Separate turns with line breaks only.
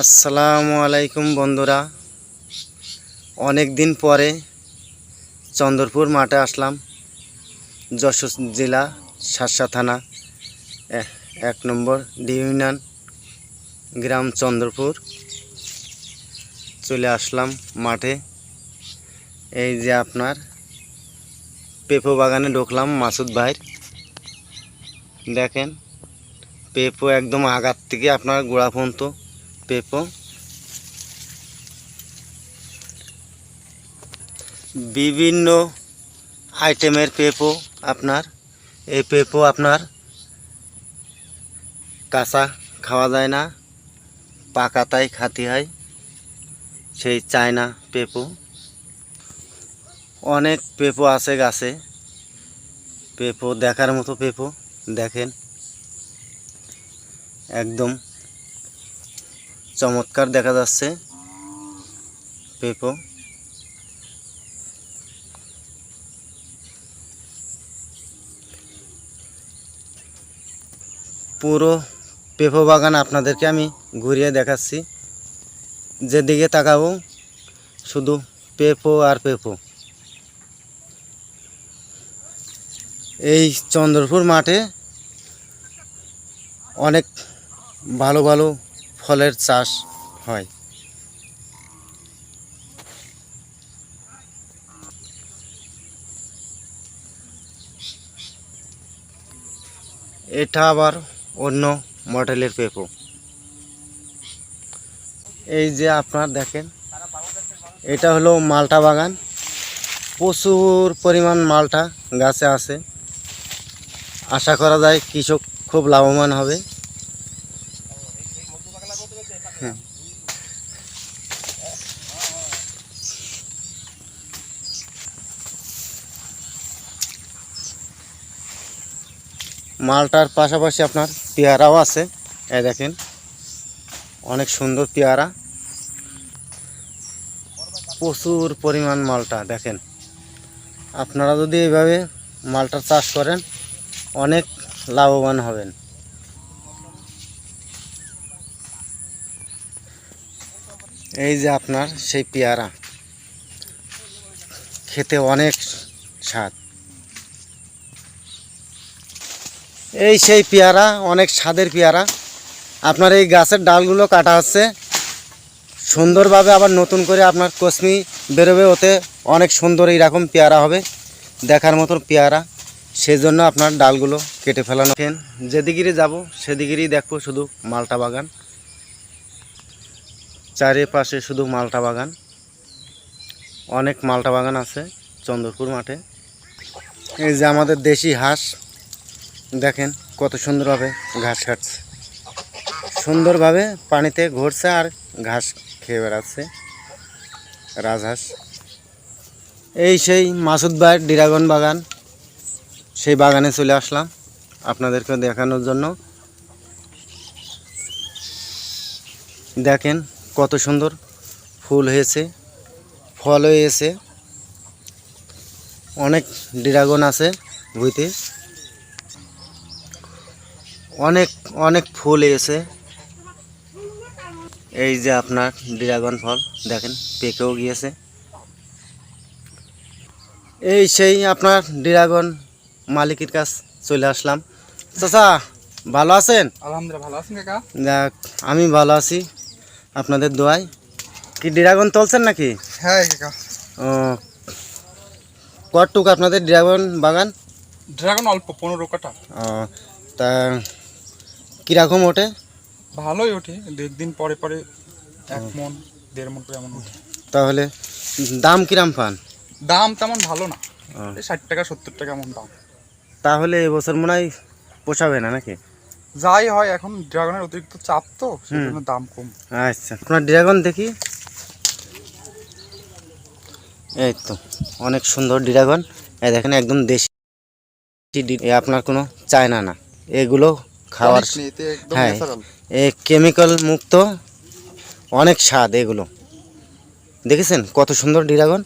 আসসালামু আলাইকুম বন্ধুরা। অনেক দিন পরে চন্দ্রপুর মাঠে আসলাম, যশোর জেলা সারসা থানা এক নম্বর ডিউনিয়ন গ্রাম চন্দ্রপুর। চলে আসলাম মাঠে। এই যে আপনার পেঁপো বাগানে ঢুকলাম মাসুদ ভাইয়ের দেখেন, পেঁপো একদম আগার থেকে আপনার গোড়া পর্যন্ত পেঁপো। বিভিন্ন আইটেমের পেঁপো আপনার। এই পেঁপো আপনার কাঁচা খাওয়া যায় না পাকাতাই খাতি হয়, সেই চায়না পেঁপো। অনেক পেঁপো আছে গাছে, পেঁপো দেখার মতো পেঁপো, দেখেন। একদম চমৎকার দেখা যাচ্ছে। পেঁপো। পুরো পেঁপো বাগান আপনাদেরকে আমি ঘুরিয়ে দেখাচ্ছি। যেদিকে তাকাবো, শুধু পেঁপো আর পেঁপো। এই চন্দ্রপুর মাঠে অনেক ভালো ভালো ফলের চাষ হয়। এটা আবার অন্য মডেলের পেঁপো। এই যে আপনার দেখেন, এটা হলো মালটা বাগান। প্রচুর পরিমাণ মালটা গাছে আছে। আশা করা যায় কৃষক খুব লাভবান হবে। মালটার পাশাপাশি আপনার পেয়ারাও আছে। এই দেখেন, অনেক সুন্দর পেয়ারা। প্রচুর পরিমাণ মালটা, দেখেন। আপনারা যদি এইভাবে মালটার চাষ করেন, অনেক লাভবান হবেন। এই যে আপনার সেই পেয়ারা, খেতে অনেক স্বাদ। এই সেই পেয়ারা, অনেক স্বাদের পেয়ারা। আপনার এই গাছের ডালগুলো কাটা হচ্ছে। সুন্দরভাবে আবার নতুন করে আপনার কসমি বেরোবে, ওতে অনেক সুন্দর এইরকম পেয়ারা হবে। দেখার মতন পেয়ারা। সেজন্য আপনার ডালগুলো কেটে ফেলানো। ফেন যেদিকেরই যাব, সেদিকেরই দেখব শুধু মালটা বাগান। চারিপাশে শুধু মালটা বাগান। অনেক মালটা বাগান আছে চন্দ্রপুর মাঠে। এই যে আমাদের দেশি হাঁস দেখেন কত সুন্দরভাবে ঘাস খাচ্ছে সুন্দরভাবে পানিতে ঘুরছে আর ঘাস খেয়ে বেড়াচ্ছে রাজহাঁস। এই সেই মাসুদ ভাইয়ের ডিরাগন বাগান, সেই বাগানে চলে আসলাম আপনাদেরকে দেখানোর জন্য। দেখেন কত সুন্দর ফুল হয়েছে, ফল হয়েছে। অনেক ডিরাগন আছে ভুইতে। অনেক অনেক ফুল এসে এই যে আপনার ড্রাগন ফল দেখেন পেকেও গিয়েছে। এই সেই আপনার ড্রাগন মালিকের কাছ চলে আসলাম। চাচা ভালো আছেন?
আলহামদুলিল্লাহ ভালো আছেন কাকা?
দেখ আমি ভালো আছি। আপনাদের দোয়ায়। কি ড্রাগন তুলছেন নাকি?
হ্যাঁ কাকা।
ও কটটুক আপনাদের ড্রাগন বাগান?
ড্রাগন অল্প পনেরো কাটা
ও, তা কীরকম ওঠে?
ভালোই ওঠে দু একদিন পরে পরে এক মন দেড় মন করে এমন ওঠে।
তাহলে দাম কিরাম পান?
দাম তেমন ভালো না। ষাট টাকা সত্তর টাকা এমন দাম।
তাহলে এবছর মনে হয় পোষাবে না নাকি?
যাই হয় এখন ড্রাগনের অতিরিক্ত চাপ তো সেই জন্য দাম কম।
আচ্ছা আপনার ড্রাগন দেখি। এই তো অনেক সুন্দর ড্রাগন। এই দেখেন একদম দেশি আপনার কোনো চায়না না। এগুলো খাওয়ার হ্যাঁ। এ কেমিক্যাল মুক্ত অনেক স্বাদ এগুলো দেখেছেন কত সুন্দর ড্রাগন